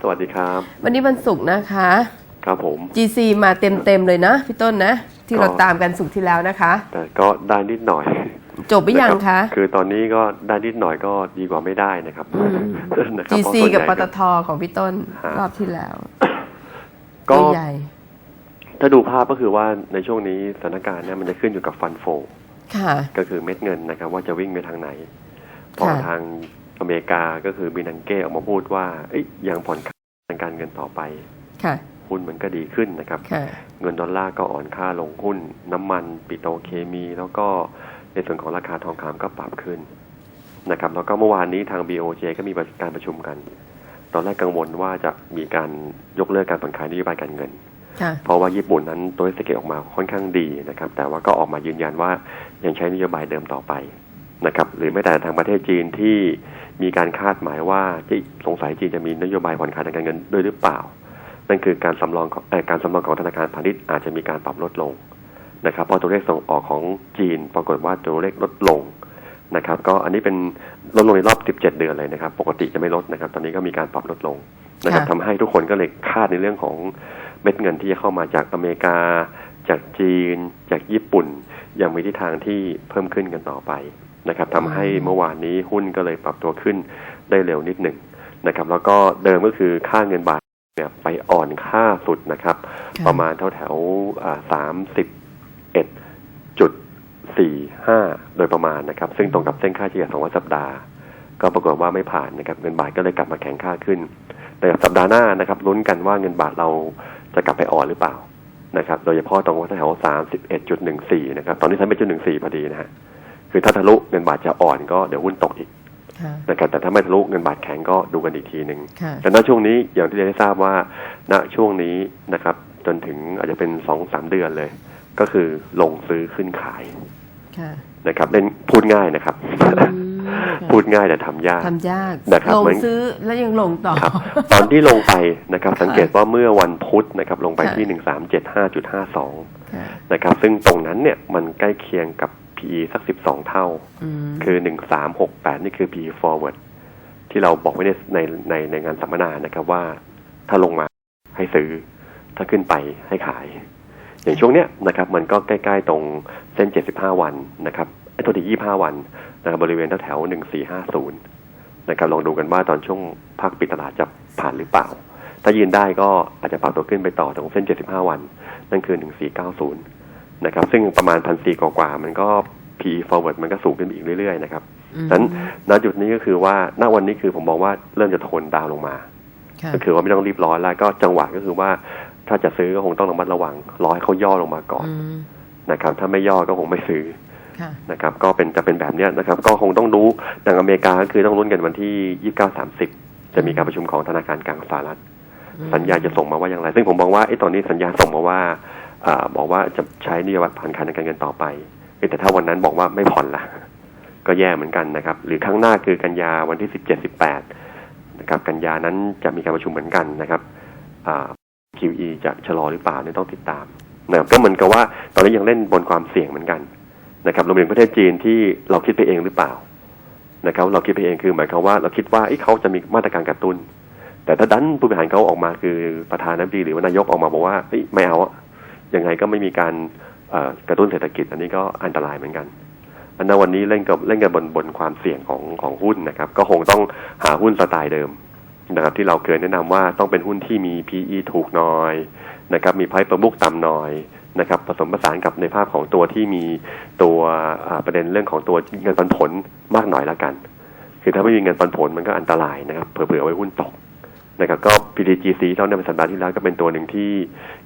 สวัสดีครับ วันนี้วันศุกร์นะคะ ครับผม GC มาเต็มๆเลยนะพี่ต้นนะ ที่ก็เราตามกันสุกร์ที่แล้วนะคะ แต่ก็ได้นิดหน่อย จบไปยังนคะรับคือตอนนี้ก็ได้นิดหน่อยก็ดีกว่าไม่ได้นะครับอืมนะครับเพราะ GC ส่วนใหญ่กับปตทของพี่ต้นฮะรอบที่แล้ว ก็ตัวใหญ่ถ้าดูภาพก็คือว่าในช่วงนี้สถานการณ์เนี่ยมันจะขึ้นอยู่กับฟันโฟค่ะก็คือเม็ดเงินนะครับ ว่าจะวิ่งไปทางไหน พอค่ะทาง อเมริกาก็คือบินังเก้ออกมาพูดว่าเอ้ยยังผ่อนคลายทางการเงินต่อไปค่ะหุ้นมันก็ดีขึ้นนะครับค่ะเงินดอลลาร์ก็อ่อนค่าลงหุ้น น้ำมันปิโตรเคมี แล้วก็ในส่วนของราคาทองคำก็ปรับขึ้นนะครับ แล้วก็เมื่อวานนี้ทาง BOJ ก็มีการประชุมกัน ตอนแรกกังวลว่าจะมีการยกเลิกการผ่อนคลายนโยบายการเงินค่ะเพราะว่าญี่ปุ่นนั้นตัวเลขเศรษฐกิจออกมาค่อนข้างดีนะครับ แต่ว่าก็ออกมายืนยันว่ายังใช้นโยบายเดิมต่อไปนะครับ หรือแม้แต่ทางประเทศจีนที่ มีการคาดหมายว่าที่สงสัยจีนจะมีนโยบายผ่อนคลายทางการเงินด้วยหรือเปล่า นั่นคือการสำรองของเอ่อการสำรองของธนาคารพาณิชย์อาจจะมีการปรับลดลงนะครับเพราะตัวเลขส่งออกของจีนปรากฏว่าตัวเลขลดลงนะครับ ก็อันนี้เป็นลดลงในรอบ 17 เดือนเลยนะครับ ปกติจะไม่ลดนะครับ ตอนนี้ก็มีการปรับลดลงนะครับค่ะทำให้ทุกคนก็เลยคาดในเรื่องของเม็ดเงินที่จะเข้ามาจากอเมริกา จากจีน จากญี่ปุ่น ยังมีทิศทางที่เพิ่มขึ้นกันต่อไป นะครับทำให้เมื่อวานนี้หุ้นก็เลยปรับตัวขึ้นได้เร็วนิดหนึ่งนะครับ แล้วก็เดิมก็คือค่าเงินบาทเนี่ยไปอ่อนค่าสุดนะครับค่ะประมาณแถวแถวสามสิบเอ็ดจุดสี่ห้าโดยประมาณนะครับ ซึ่งตรงกับเส้นค่าเฉลี่ยสองสัปดาห์ ก็ปรากฏว่าไม่ผ่านนะครับ เงินบาทก็เลยกลับมาแข็งค่าขึ้นแต่สัปดาห์หน้านะครับลุ้นกันว่าเงินบาทเราจะกลับไปอ่อนหรือเปล่านะครับ โดยเฉพาะตรงว่าแถวสามสิบเอ็ดจุดหนึ่งสี่นะครับ ตอนนี้ใช้เป็นจุดหนึ่งสี่พอดีนะฮะ คือถ้าทะลุเงินบาทจะอ่อนก็เดี๋ยวหุ้นตกอีกค่ะนะครับแต่ถ้าไม่ทะลุเงินบาทแข็งก็ดูกันอีกทีหนึ่งค่ะแต่ณช่วงนี้อย่างที่เรียนได้ทราบว่าณช่วงนี้นะครับ จนถึงอาจจะเป็นสองสามเดือนเลย ก็คือลงซื้อขึ้นขายค่ะนะครับเล่นพูดง่ายนะครับอืมค่ะพูดง่ายแต่ทำยากทำยากนะครับลงเหมือนซื้อแล้วยังลงต่อครับตอนที่ลงไปนะครับค่ะสังเกตว่าเมื่อวันพุธนะครับ ลงไปค่ะที่หนึ่งสามเจ็ดห้าจุดห้าสองค่ะนะครับ ซึ่งตรงนั้นเนี่ยมันใกล้เคียงกับ PE สักสิบสองเท่าอืมคือหนึ่งสามหกแปดนี่คือ PE forward ที่เราบอกไว้ในในในในงานสัมมนานะครับว่า ถ้าลงมาให้ซื้อ ถ้าขึ้นไปให้ขาย อย่างช่วงเนี้ยนะครับ มันก็ใกล้ๆตรงเส้น 75 วันนะครับไอ้ตัวที่ 25 วันนะครับบริเวณแถวๆ1450 นะครับ ลองดูกันว่าตอนช่วงภาคปิดตลาดจะผ่านหรือเปล่า ถ้ายืนได้ก็อาจจะปรับตัวขึ้นไปต่อตรงเส้น 75 วัน นั่นคือ 1490 นะครับ ซึ่งประมาณพันสี่กว่าๆมันก็ PE forward มันก็สูงขึ้นไปอีกเรื่อยๆนะครับอืมนั้นณจุดนี้ก็คือว่าณวันนี้คือผมมองว่าเริ่มจะโทนดาวน์ลงมาค่ะก็คือว่าไม่ต้องรีบร้อนแล้วก็จังหวะก็คือว่าถ้าจะซื้อก็คงต้องระมัดระวังรอให้เขาย่อลงมาก่อนอืมนะครับ ถ้าไม่ย่อก็คงไม่ซื้อค่ะนะครับ ก็เป็นจะเป็นแบบเนี้ยนะครับ ก็คงต้องรู้ทางอเมริกาก็คือต้องลุ้นกันวันที่ยี่สิบเก้าสามสิบจะมีการประชุมของธนาคารกลางสหรัฐอืมสัญญาณจะส่งมาว่าอย่างไร ซึ่งผมมองว่าไอ้ตอนนี้สัญญาณส่งมาว่า อบอกว่าจะใช้นโยบายผ่อนคลายทางการเงินต่อไปแต่ถ้าวันนั้นบอกว่าไม่ผ่อนละก็แย่เหมือนกันนะครับ หรือข้างหน้าคือกันยาวันที่สิบเจ็ดสิบแปดนะครับกันยานั้นจะมีการประชุมเหมือนกันนะครับ QE จะชะลอหรือเปล่าเนี่ยต้องติดตามนะครับก็เหมือนกับว่าตอนนี้ยังเล่นบนความเสี่ยงเหมือนกันนะครับรวมถึงประเทศจีนที่เราคิดไปเองหรือเปล่านะครับ เราคิดไปเองคือหมายความว่าเราคิดว่าเอ้เขาจะมีมาตรการกระตุ้น แต่ถ้าดันผู้บริหารเขาออกมาคือประธานาธิบดีหรือว่านายกออกมาบอกว่าไม่เอา ยังไงก็ไม่มีการกระตุ้นเศรษฐกิจ อันนี้ก็อันตรายเหมือนกันอันนั้นวันนี้เล่นกับเล่นกันบนบนความเสี่ยงของของหุ้นนะครับ ก็คงต้องหาหุ้นสไตล์เดิมนะครับ ที่เราเคยแนะนำว่าต้องเป็นหุ้นที่มี PE ถูกน่อยนะครับ มีไพ่ประมุกต่ำน่อยนะครับผสมผสานกับในภาพของตัวที่มีตัวประเด็นเรื่องของตัวเงินปันผลมากหน่อยละกัน คือถ้าไม่มีเงินปันผลมันก็อันตรายนะครับเผื่อๆไว้หุ้นตก นะครับก็ PTGC เราในสัปดาห์ที่แล้วก็เป็นตัวหนึ่งที่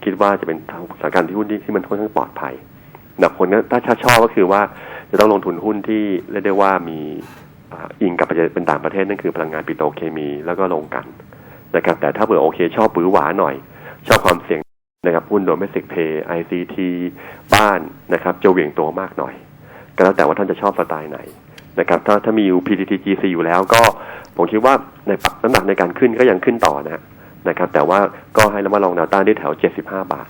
คิดว่าจะเป็นสถานการณ์ที่หุ้นที่ที่มันค่อนข้างปลอดภัยนะคนนั้นถ้าชาชอบก็คือว่าจะต้องลงทุนหุ้นที่เรียกได้ว่ามีอิงกับประเทศเป็นต่างประเทศนั่นคือพลังงานปิโตรเคมีแล้วก็ลงกันนะครับแต่ถ้าเผื่อโอเคชอบปื้อหวาหน่อย ชอบความเสี่ยงนะครับหุ้นโดเมสิกเพย์ ICT บ้านนะครับจะเหวี่ยงตัวมากหน่อย ก็แล้วแต่ว่าท่านจะชอบสไตล์ไหน นะครับถ้าถ้ามีอยู่ PTTGC อยู่แล้วก็ผมคิดว่าในปรับน้ำหนักในการขึ้นก็ยังขึ้นต่อนะนะครับ แต่ว่าก็ให้ระมัดระวังแนวต้านที่แถว 75 บาท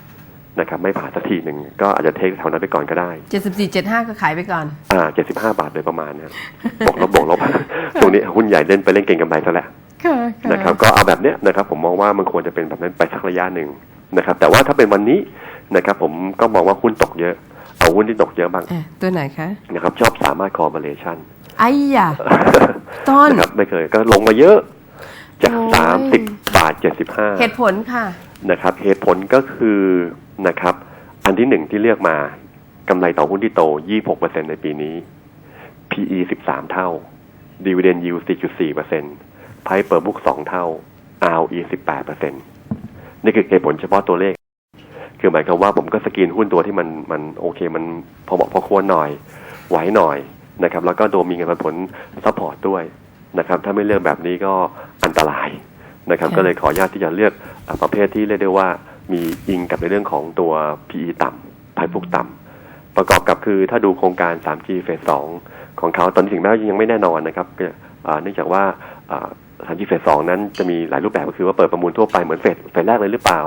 นะครับไม่ผ่านสักทีหนึ่งก็อาจจะเทคแถวนั้นไปก่อนก็ได้เจ็ดสิบสี่เจ็ดห้าก็ขายไปก่อน อ่า 75 บาทโดยประมาณนะครับบวกลบบวกลบตรงนี้หุ้นใหญ่เล่นไปเล่นเก่งกำไรซะแหละค่ะค่ะนะครับก็เอาแบบเนี้ยนะครับผมมองว่ามันควรจะเป็นแบบนั้นไปสักระยะหนึ่งนะครับแต่ว่าถ้าเป็นวันนี้นะครับผมก็มองว่าหุ้นตกเยอะ เอาหุ้นที่ตกเยอะบ้างอะตัวไหนคะนะครับชอบสามารถ correlation ไอ้ยาต้นนะครับไม่เคยก็ลงมาเยอะ จากโอ้ย สามสิบบาทเจ็ดสิบห้า เหตุผลค่ะ นะครับเหตุผลก็คือนะครับอันที่หนึ่งที่เลือกมากำไรต่อหุ้นที่โต 26%ในปีนี้ PE 13 เท่า Dividend Yield 4.4% Price per book 2 เท่า ROE 18%นี่คือเหตุผลเฉพาะตัวเลข คือหมายความว่าผมก็สกรีนหุ้นตัวที่มันมันโอเคมันพอเหมาะพอควรหน่อยไหวหน่อยนะครับแล้วก็ตัวมีเงินปันผลซัพพอร์ตด้วยนะครับถ้าไม่เลือกแบบนี้ก็อันตรายนะครับค่ะก็เลยขออนุญาตที่จะเลือกอะประเภทที่เรียกได้ว่ามีอิงกับในเรื่องของตัว PE ต่ำภายพุกต่ำประกอบกับคือถ้าดูโครงการ 3G เฟส2ของเขาตอนนี้ถึงแม้ว่ายังไม่แน่นอนนะครับก็อ่าเนื่องจากว่าอ่า 3G เฟส2นั้นจะมีหลายรูปแบบก็คือว่าเปิดประมูลทั่วไปเหมือนเฟสเฟสแรกเลยหรือเปล่า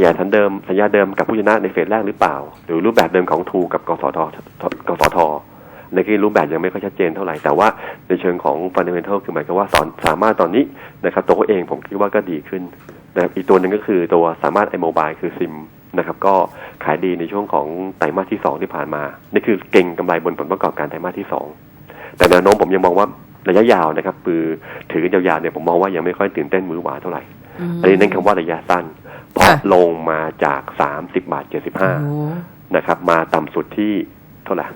ขยายสัญเดิมสัญญาเดิมกับผู้ชนะในเฟสแรกหรือเปล่า หรือรูปแบบเดิมของทูกับกสทกสทในที่รูปแบบยังไม่ค่อยชัดเจนเท่าไหร่ แต่ว่าในเชิงของฟันเดเมนทัลคือหมายความว่าสอนสามารถตอนนี้นะครับตัวเขาเองผมคิดว่าก็ดีขึ้นนะครับอีกตัวหนึ่งก็คือตัวสามารถไอโมบายคือซิมนะครับก็ขายดีในช่วงของไตรมาสที่สองที่ผ่านมา นี่คือเก่งกำไรบนผลประกอบการไตรมาสที่สองแต่แนวโน้มผมยังมองว่าระยะยาวนะครับ คือถือกันยาวๆเนี่ยผมมองว่ายังไม่ค่อยตื่นเต้นมือหวาเท่าไหร่อันนี้เน้นคำว่าระยะสั้น เพราะค่ะลงมาจาก30บาทโอ้75นะครับ มาต่ำสุดที่เท่าไหร่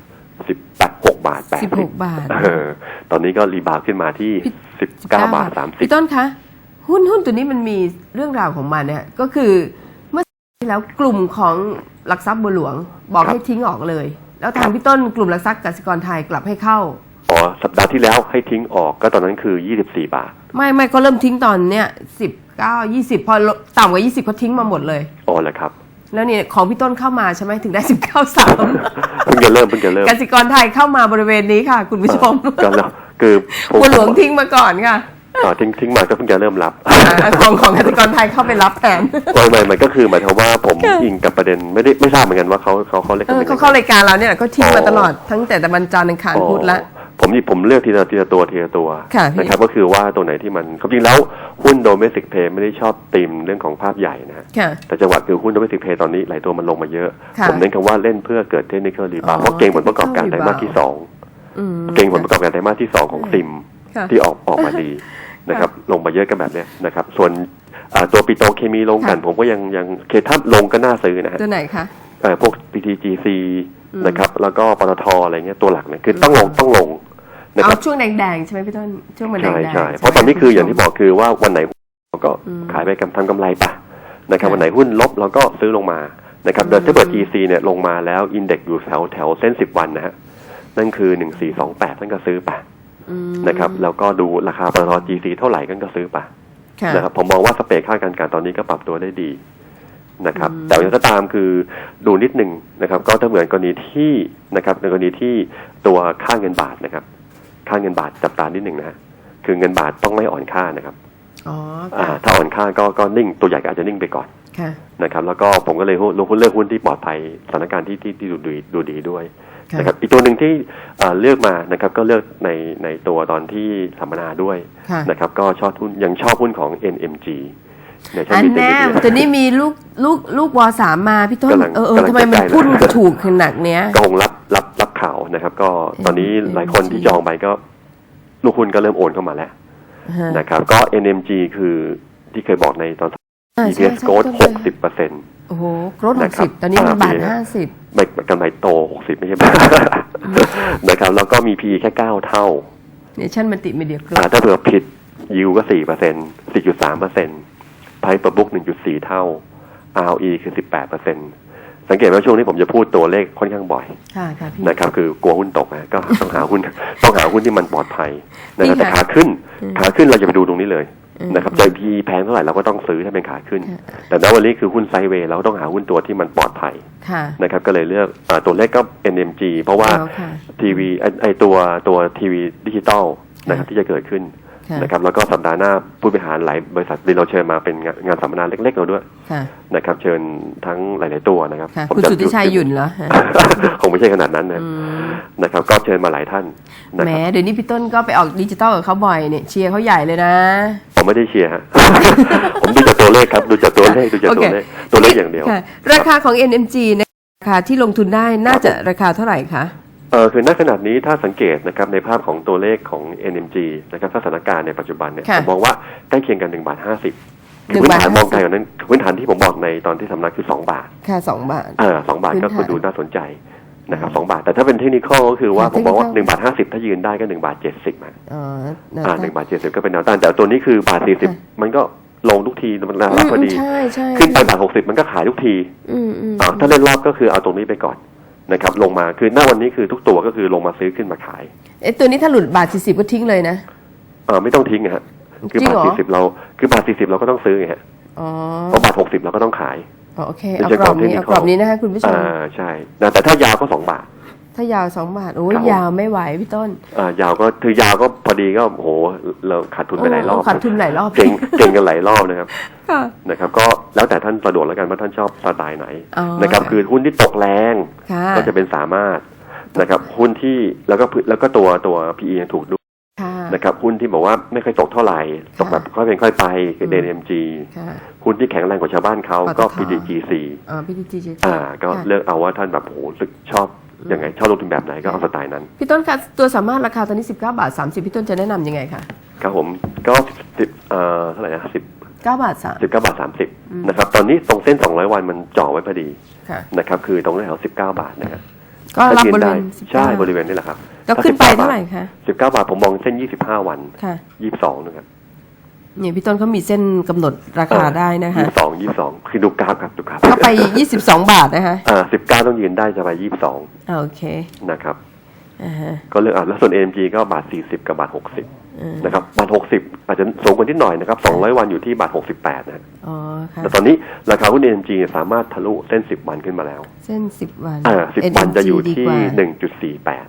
18 6บาทสิบหก80บาทเออตอนนี้ก็รีบาวด์ขึ้นมาที่19บาทพี่ต้นคะหุ้นหุ้นตัวนี้มันมีเรื่องราวของมันเนี่ยก็คือเมื่อที่แล้วกลุ่มของหลักทรัพย์บัวหลวงบอกให้ทิ้งออกเลย แล้วทางพี่ต้นกลุ่มหลักทรัพย์กสิกรไทยกลับให้เข้า30อ๋อสัปดาห์ที่แล้วให้ทิ้งออกก็ตอนนั้นคือ24บาท ไม่ไม่ก็เริ่มทิ้งตอนเนี้ยสิบ เก้ายี่สิบพอต่ำกว่ายี่สิบเขาทิ้งมาหมดเลยอ๋อเหรอครับ แล้วเนี่ยของพี่ต้นเข้ามาใช่ไหมถึงได้สิบเก้าสามเพิ่งจะเริ่มเพิ่งจะเริ่มกสิกรไทยเข้ามาบริเวณนี้ค่ะ คุณผู้ชมก็แล้วคือผมบัวหลวงทิ้งมาก่อนค่ะอ่าทิ้งทิ้งมาก็เพิ่งจะเริ่มรับอ่าของของกสิกรไทยเข้าไปรับแทนไม่ไม่มันก็คือหมายความว่าผมอิงกับประเด็นไม่ได้ไม่ทราบเหมือนกันว่าเขาเขาเขาเรียกเอกันอยังไงเขาเข้ารายการเราเนี่ยเขาทิ้งมาตลอดทั้งแต่แต่วันจันทร์อังคารพุธละอ๋อ ผมหยิบผมเลือกทีละทีละตัวทีละตัวค่ะพี่ นะครับก็คือว่าตัวไหนที่มันความจริงแล้วหุ้นโดเมสิกเพย์ไม่ได้ชอบตีมเรื่องของภาพใหญ่นะฮะค่ะ แต่จังหวะคือหุ้นโดเมสิกเพย์ตอนนี้หลายตัวมันลงมาเยอะ ค่ะผมเน้นคำว่าเล่นเพื่อเกิดเทคนิคอลรีบาอ๋อเพราะเก่งผลประกอบการไตรมาสที่สองอืมเก่งผลประกอบการไตรมาสที่สองของซิม ค่ะที่ออกออกมาดีนะครับลงมาเยอะกันแบบเนี้ยนะครับส่วนอ่าตัวปิโตรเคมีลงกัน ค่ะ ผมก็ยังยังเคถ้าลงก็น่าซื้อนะฮะตัวไหนคะ เอ่อพวก PTGC อืม นะครับ แล้วก็ปตทอะไรเงี้ยตัวหลักเนี่ยคือต้องลงต้องลงนะคเอารับช่วงแดงๆใช่ไหมพี่ต้นช่วงมันแดใช่งๆใช่ไหมเพราะตอนนี้คืออย่างที่บอกคือว่าวันไหนเราก็อืมขายไปกำทำกำไรปะนะครับค่ะวันไหนหุ้นลบเราก็ซื้อลงมานะครับอืมโดยถ้าเปิด GC เนี่ยลงมาแล้วอินเด็กซ์อยู่แถวแถวเส้น10วันนะฮะนั่นคือ1428ท่านก็ซื้อปะอืมนะครับ แล้วก็ดูราคาปตท GC เท่าไหร่กันก็ซื้อปะค่ะนะครับผมมองว่าสเปรดค่าการการตอนนี้ก็ปรับตัวได้ดี นะครับอืมแต่อย่างไรก็ตามคือดูนิดหนึ่งนะครับ ก็ถ้าเหมือนกรณีที่นะครับ ในกรณีที่ตัวค่าเงินบาทนะครับ ค่าเงินบาทจับตานิดหนึ่งนะฮะคือเงินบาทต้องไม่อ่อนค่านะครับอ๋ออ่าค่ะถ้าอ่อนค่าก็ก็นิ่งตัวใหญ่ก็อาจจะนิ่งไปก่อนค่ะนะครับ แล้วก็ผมก็เลยลงหุ้นเลือกหุ้นที่ปลอดภัยสถานการณ์ที่ที่ที่ดูดีดูดีด้วยค่ะนะครับอีกตัวหนึ่งที่อ่าเลือกมานะครับก็เลือกในในตัวตอนที่สัมมนาด้วยค่ะนะครับ ก็ชอบหุ้นยังชอบหุ้นของ NMG เนี่ยใช้อันมีเต็มแน่ที่ตัวนี้มีลูกลูกลูกวอสามมาพี่ต้นกำลังเออเออกำลังทำไมมันจะใจพุ่นนะ ถูกขนาดเนี้ย ก็คงรับรับรับข่าวนะครับ ก็ตอนนี้ NMG หลายคนที่จองไปก็ ลูกหุ้นก็เริ่มโอนเข้ามาแล้วฮะนะครับ ก็ NMG คือที่เคยบอกในตอนอ่าใช่ EPS ใช่ growth ต้นหกสิบเปอร์เซ็นต์ โอ้โหโกรดหนะกครัสิบบตอนนี้มันบาทอ่า ห้าสิบ ไม่กำไรโตหกสิบไม่ใช่บ้านะครับ แล้วก็มี PE แค่เก้าเท่าเนชั่นมันติมีเดียกรอ่าถ้าเผื่อผิดยิวก็สี่เปอร์เซ็นสี่จุดสามเปอร์เซ็นต์ ไพร์บุ๊กหนึ่งจุดสี่เท่า ROE คือสิบแปดเปอร์เซ็นต์สังเกตว่าช่วงนี้ผมจะพูดตัวเลขค่อนข้างบ่อยค่ะค่ะพี่นะครับ คือกลัวหุ้นตกนะก็ต้องหาหุ้นต้องหาหุ้นที่มันปลอดภัยนะครับนี่แต่ค่ะขาขึ้นอืมขาขึ้นเราจะไปดูตรงนี้เลยอืมนะครับใจ PE แพงเท่าไหร่เราก็ต้องซื้อให้เป็นขาขึ้นค่ะแต่ณวันนี้คือหุ้นไซด์เวย์เราก็ต้องหาหุ้นตัวที่มันปลอดภัยค่ะนะครับ ก็เลยเลือกอาตัวเลขก็ NMG เพราะว่าเอาค่ะทีวีไอไอตัวตัวทีวีดิจิตอลนะครับที่จะเกิดขึ้นค่ะ นะครับแล้วก็สัปดาห์หน้าผู้บริหารหลายบริษัทที่เราเชิญมาเป็นงานงานสัมมนาเล็กๆเราด้วยค่ะนะครับ เชิญทั้งหลาย ๆ ตัวนะครับค่ะผมคุณจะสุทธิชัยหยุ่นเหรอฮะคงไม่ใช่ขนาดนั้นนะอืมนะครับ ก็เชิญมาหลายท่านนะแหมครับเดี๋ยวนี้พี่ต้นก็ไปออกดิจิตอลกับเขาบ่อยเนี่ยเชียร์เขาใหญ่เลยนะผมไม่ได้เชียร์ฮะผมดูจากตัวเลขครับดูจากตัวเลขดูจากตัวเลขตัวเลขอย่างเดียวค่ะราคาของ NMG เนยราคาที่ลงทุนได้น่าจะราคาเท่าไหร่คะ เออคือณขนาดนี้ถ้าสังเกตนะครับในภาพของตัวเลขของ NMG นะครับสถานการณ์ในปัจจุบันเนี่ยค่ะ ผมมองว่าใกล้เคียงกัน1บาท50หนึ่งพื้นบาทฐาน50มองไกลกว่านั้นพื้นฐานที่ผมบอกในตอนที่สำนักคือ2บาท ค่ะสองบาท เออสองบาทก็พื้นฐานคือดูน่าสนใจนะครับสองบาท แต่ถ้าเป็นเทคนิคก็คือว่าค่ะผมมองว่า technical 1บาท50ถ้ายืนได้ก็1บาท70อะอ๋อแนวอ่าต้หนึ่งบาท70ก็เป็นแนวต้านแต่ตัวนี้คือบาทค่ะ40มันก็ลงทุกทีมันรับพอดีมใช่ใช่ขึ้นไปบาท60มันก็ขายทุกทีอืมอืมอ่าถ้าเล่นรอบก็คือเอาตรงนี้ไปก่อน นะครับลงมาคือหน้าวันนี้คือทุกตัวก็คือลงมาซื้อขึ้นมาขายเอ๊ะตัวนี้ถ้าหลุดบาทสี่สิบก็ทิ้งเลยนะ เออไม่ต้องทิ้งอะฮะคือจริงบาทเหรอสี่สิบเราคือบาทสี่สิบเราก็ต้องซื้อไงฮะอ๋อเพราะบาทหกสิบเราก็ต้องขายอ๋อโอเคไม่เอาใช่กรอบนี้กรอบเอากรอบนี้นะคะคุณผู้ชมอ่าใช่นะแต่ถ้ายาวก็สองบาท ถ้ายาวสองบาทโอ้ยครับผมยาวไม่ไหวพี่ต้นอ่ายาวก็คือยาวก็พอดีก็โอ้โหเราขาดทุนไปหลายรอบโขาดทุนหลายรอบเก่งเก่งกันหลายรอบนะครับค่ะนะครับ ก็แล้วแต่ท่านสะดวกแล้วกันว่าท่านชอบสไตล์ไหนอ๋อนะครับ คือหุ้นที่ตกแรงค่ะก็จะเป็นสามารถนะครับ หุ้นที่แล้วก็แล้วก็ตัวตัว PE ยังถูกด้วยค่ะนะครับหุ้นที่บอกว่าไม่ค่อยตกเท่าไหร่ ตกแบบค่อยเป็นค่อยไปคืออืม DMG ค่ะหุ้นที่แข็งแรงกว่าชาวบ้านเขาก็ปตท PDGC อ๋อพี่ดีจีอ่าก็เลือกเอาว่าท่านแบบโอ้โหรู้สึกชอบ ยังไงชอบลงทุนแบบไหนก็เอาสไตล์นั้น พี่ต้นคะตัวสามารถราคาตอนนี้สิบเก้าบาทสามสิบพี่ต้นจะแนะนำยังไงคะครับผมก็สิบเอ่อเท่าไหร่นะสิบเก้าบาทสามสิบเก้าบาทสามสิบนะครับตอนนี้ตรงเส้นสองร้อยวันมันจ่อไว้พอดีค่ะ นะครับคือตรงแถวสิบเก้าบาทนะครับก็รับบริได้เวณสิบใช่เก้าบริเวณนี้แหละครับแล้วขึ้นไปเท่าไหร่คะสิบเก้าบาทผมมองเส้นยี่สิบห้าวันค่ะ ยี่สิบสองนะครับ เนี่ยพี่ต้นเขามีเส้นกำหนดราคาได้นะคะยี่สิบสองยี่สิบสองคือดูกราฟครับดูกราฟเข้าไปยี่สิบสองบาทนะคะอ่าสิบเก้าต้องยืนได้จะไปยี่สิบสองอ่าโอเคนะครับอ่าฮะก็เลือกอะแล้วส่วน AMG ก็บาท40กับบาท60อืมนะครับบาท60อาจจะสูงกว่านิดหน่อยนะครับ200วันอยู่ที่บาท68นะอ๋อค่ะแต่ตอนนี้ราคาหุ้น AMG สามารถทะลุเส้น10วันขึ้นมาแล้วเส้นสิบวันอ่า10วันจะอยู่ที่ดีกว่า1.48หนึ่งจุดสี่แปด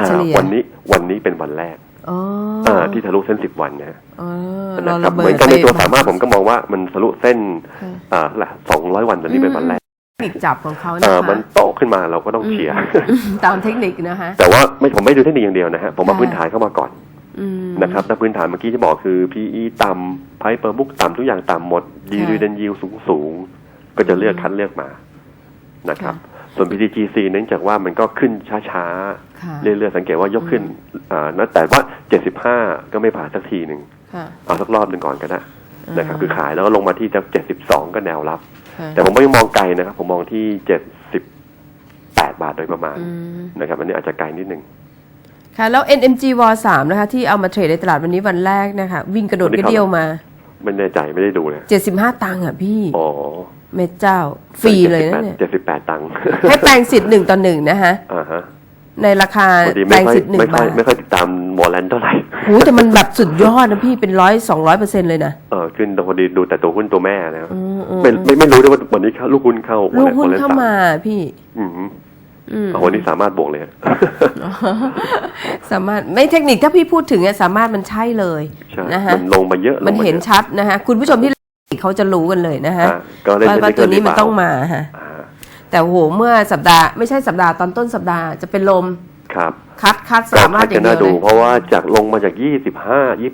อ่าเฉลี่ยวันนี้วันนี้เป็นวันแรกอ๋ออ่า ที่ทะลุเส้น10วันนะอ๋อนะเราครัระบเบิเหมือดนกันในตัวไปสามารถผมก็มองว่ามันทะลุเส้นค่ะอ่าเท่าไหร่200วันตอนนี้เป็นวันแรกเทคนิคจับของเขาเอนะอคะมันโตขึ้นมาเราก็ต้องเชียร์ตามเทคนิคนะคะแต่ว่าไม่ผมไม่ดูเทคนิคอย่างเดียวนะฮะผมมาค่ะพื้นฐานเข้ามาก่อนอืมนะครับถ้าพื้นฐานเมื่อกี้ที่บอกคือ PE ต่ำ Price per book ต่ำทุกอย่างต่ำหมดค่ะ Dividend yield สูงสูงๆก็จะเลือกคัดเลือกมานะครับ ส่วน PTGC เนื่องจากว่ามันก็ขึ้นช้าค่ะๆเรื่อยๆ สังเกตว่ายกขึ้นอ่านะแต่ว่า 75 ก็ไม่ผ่านสักทีหนึ่งค่ะเอาสักรอบหนึ่งก่อนก็ได้อ่านนะครับคือขายแล้วก็ลงมาที่จะ72ก็แนวรับค่ะแต่ผมไม่มองไกลนะครับ ผมมองที่78บาทโดยประมาณอืมนะครับอันนี้อาจจะไกลนิดหนึ่งค่ะแล้ว NMG w 3นะคะ ที่เอามาเทรดในตลาดวันนี้วันแรกนะคะ วิ่งกระโดดวันนี้กระเดี่ยวมา ไม่แน่ใจไม่ได้ดูเลย75ตังค์อะพี่อ๋อเม็ดเจ้า ฟรีเลยนะเนี่ย78ตังค์ให้แปลงสิทธิ์หนึ่งต่อหนึ่งนะคะอ่าฮะในราคาพอดีแปลไม่งค่อยสิทธิ์หนึ่งไม่ค่อบายทไม่ค่อยติดตามหมอแลนด์เท่าไหร่โหแต่มันแบบสุดยอดนะพี่เป็นร้อยสองร้อยเปอร์เซ็นต์เลยนะเออขึ้นแต่พอดีดูแต่ตัวหุ้นตัวแม่นะครับอืมอืมไม่ไม่ไม่รู้ด้วยว่าวันนี้เข้าลูกหุ้นเข้าลูกหุ้น Wallet เข้ามาพี่ อื มอืมเอาวันนี้สามารถบวกเลยสามารถไม่เทคนิคถ้าพี่พูดถึงอะสามารถมันใช่เลยใช่นะคะมันลงมาเยอะลงมันเห็นยอะชัดนะคะคุณผู้ชมที่เขาจะรู้กันเลยนะคะอ่าก็เล่นว่าเทคว่านิคตัวนี้มันหรืเปล่ต้องมาฮะอ่าแต่โหเมื่อสัปดาห์ไม่ใช่สัปดาห์ตอนต้นสัปดาห์จะเป็นลมครับคัดคัดก็สามารถอจะย่างเดีน่ายวดูเลยเพราะว่าจากลงมาจาก25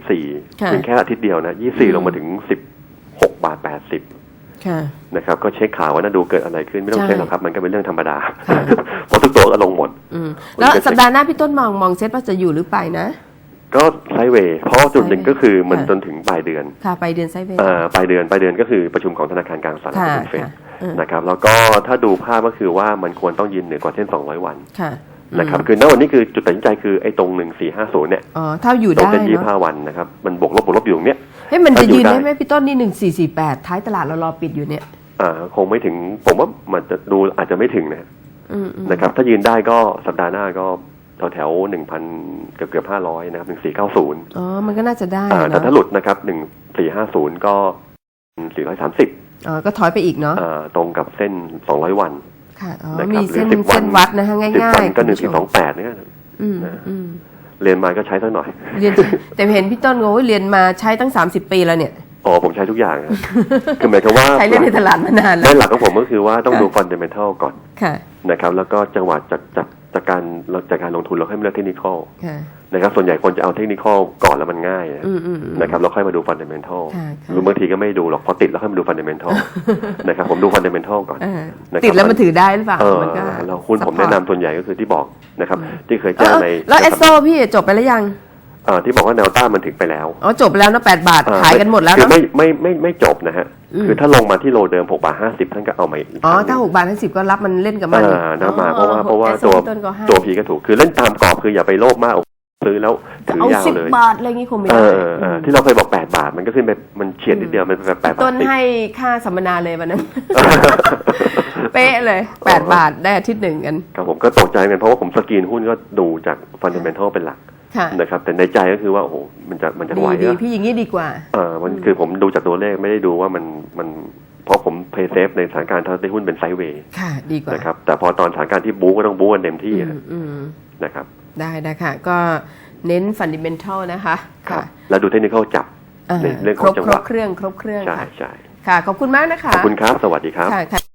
24ค่ะเพียงแค่อาทิตย์เดียวนะอืม24ลงมาถึง16บาท80ค่ะ นะครับก็เช็คข่าวว่าน่าดูเกิดอะไรขึ้นไม่ต้องใช่เช็คหรอกครับ มันก็เป็นเรื่องธรรมดาค่ะเพราะทุกตัวก็ลงหมดอืมแล้วสัปดาห์หน้าพี่ต้นมองมองเซตว่าจะอยู่หรือไปนะ ก็ไซด์เวย์เพราะว่าจุดหนึ่งก็คือมันค่ะจนถึงปลายเดือนค่ะไปเดือนไซด์เวย์อ่าปลายเดือนปลายเดือนก็คือประชุมของธนาคารกลางสหรัฐค่ะเป็นเฟดค่ะอืมนะครับแล้วก็ถ้าดูภาพก็คือว่ามันควรต้องยืนเหนือกว่าเส้น 200 วันค่ะนะครับอืมคือณวันนี้คือจุดตัดสินใจคือไอ้ตรง1450เนี่ยอ๋อถ้าอยู่ตรงได้เส้นเนาะ25วันนะครับมันบวกลบบวกลบอยู่ตรงเนี้ย เฮ้ยมันถ้าจะอยู่ยืนได้ได้ไหมพี่ต้นนี่หนึ่งสี่สี่แปดท้ายตลาดเรารอปิดอยู่เนี่ยอ่าคงไม่ถึง ผมว่ามันจะดูอาจจะไม่ถึงนะอืมอืมนะครับ ถ้ายืนได้ก็สัปดาห์หน้าก็แถวแถวหนึ่งพันเกือบเกือบห้าร้อยนะครับหนึ่งสี่เก้าศูนย์อ๋อ มันก็น่าจะได้อ่าแต่เนาะถ้าหลุดนะครับหนึ่งสี่ห้าศูนย์ก็สี่ร้อยสามสิบอ๋อ ก็ถอยไปอีกเนาะอ่าตรงกับเส้นสองร้อยวัน ค่ะ อ๋อนะครับมีเส้นหรือ10วันเส้นวัดนะคะง่ายสิบๆวันก็หนึ่งคุณสี่ผู้ชสอมงแปดเนี่ยอืมนะอืม เรียนมาก็ใช้สักหน่อย เรียนแต่เห็นพี่ต้นโอ้ยเรียนมาใช้ตั้ง 30 ปีแล้วเนี่ย อ๋อผมใช้ทุกอย่างอะคือหมายความว่าใช้เล่นในตลาดมานานแล้ไม่วหลักของผมก็คือว่าต้องค่ะดูฟันเดเมนทัลก่อนค่ะนะครับ แล้วก็จังหวะจากจากจากการเราจากการลงทุนเราให้มันเลือกเทคนิคอลค่ะ นะครับส่วนใหญ่คนจะเอาเทคนิคอลก่อนแล้วมันง่ายอะอืมอืมอืมนะครับเราค่อยมาดูฟันเดเมนทัลค่ะค่ะหรือบางทีก็ไม่ดูหรอกพอติดแล้วค่อยมาดูฟันเดเมนทัลนะครับผมดูฟันเดเมนทัลก่อนเออนะครับติดแล้วมันถือได้หรือเปล่าเออมันก็เราหุ้นผมแนะนำส่วนใหญ่ก็คือที่บอกนะครับที่เคยเอแจ้งอในแล้วเอสโซพี่จบไปแล้วยังเอ่อที่บอกว่าแนวต้านมันถึงไปแล้วอ๋อจบไปแล้วนะแปดบาทเอ่อขายกันหมดแล้วคือเนาะไม่ไม่ไม่ไม่จบนะฮะอืมคือถ้าลงมาที่โลเดิม6บาท50ท่านก็เอามาอีกอ๋อครั้งนึ่งถ้าหกบาททั้งสิบก็รับมันเล่นกับมันอ่านะมาเพราะว่าเพราะว่าออตัวพี่ต้นก็ให้ตัวพีก็ถูกคือเล่นตามกรอบคืออย่าไปโลภมาก ซื้อแล้วถือเอายาวสิบเลยบาทอะไรอย่างงี้คงไม่เอได้อเออเออที่เราเคยบอก 8 บาท มันก็ขึ้นไปมันเฉียดนิดเดียวมันเป็นแบบแปดบาทต้นสิบให้ค่าสัมมนาเลยวันนั้น เป๊ะเลยแปดบาทได้อาทิตย์หนึ่งกันครับผมก็ตกใจกันเพราะว่าผมสกรีนหุ้นก็ดูจากฟันเดเมนทัลเป็นหลักค่ะนะครับ แต่ในใจก็คือว่าโอ้โหมันจะมันจะดีไหวดีอะพี่อย่างนี้ดีกว่า เออมันคือผมดูจากตัวเลขไม่ได้ดูว่ามันมันเพราะผมเพย์เซฟในสถานการณ์ที่หุ้นเป็นไซด์เวย์ค่ะ ดีกว่านะครับแต่พอตอนสถานการณ์ที่บู๊ก็ต้องบู๊กันเต็มที่อือะมอืมนะครับ ได้ได้ค่ะ ก็เน้นฟันดิเมนทัลนะคะครับค่ะแล้วดูเทคนิคจับอ่าในเรื่องขคอรงบจังคหรวะบเครื่องครบเครื่องใช่ค่ะใช่ค่ะ ขอบคุณมากนะคะ ขอบคุณครับ สวัสดีครับค่ะค่ะ